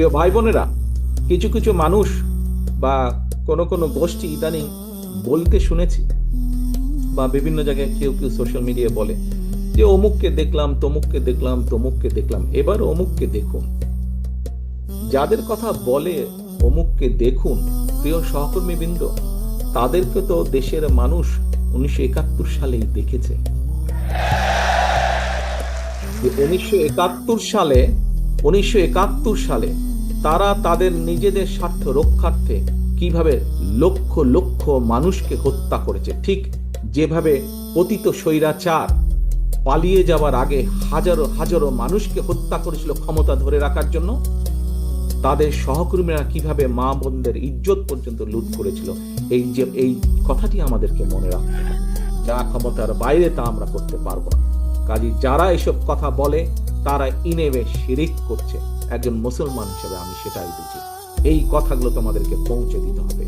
প্রিয় ভাই বোনেরা কিছু কিছু মানুষ বা কোনো কোনো গোষ্ঠী ইদানিং বলতে শুনেছি বা বিভিন্ন জায়গায় কেউ কেউ সোশ্যাল মিডিয়ায় বলে যে, অমুককে দেখলাম, তমুককে দেখলাম তমুককে দেখলাম। এবার অমুককে দেখুন। যাদের কথা বলে অমুককে দেখুন, প্রিয় সহকর্মীবৃন্দ, তাদেরকে তো দেশের মানুষ উনিশশো একাত্তর সালেই দেখেছে। উনিশশো একাত্তর সালে, উনিশশো একাত্তর সালে তারা তাদের নিজেদের স্বার্থ রক্ষার্থে কীভাবে লক্ষ লক্ষ মানুষকে হত্যা করেছে, ঠিক যেভাবে পতিত স্বৈরাচার পালিয়ে যাওয়ার আগে হাজারো হাজারো মানুষকে হত্যা করেছিল ক্ষমতা ধরে রাখার জন্য, তাদের সহকর্মীরা কীভাবে মা বোনদের ইজ্জত পর্যন্ত লুট করেছিল, এই যে, এই কথাটি আমাদেরকে মনে রাখতে হবে। যা ক্ষমতার বাইরে তা আমরা করতে পারব না। কাজী যারা এসব কথা বলে তারা ইনেবে শিরিক করছে। একজন মুসলমান হিসেবে আমি সেটাই বুঝি। এই কথাগুলো তোমাদেরকে পৌঁছে দিতে হবে।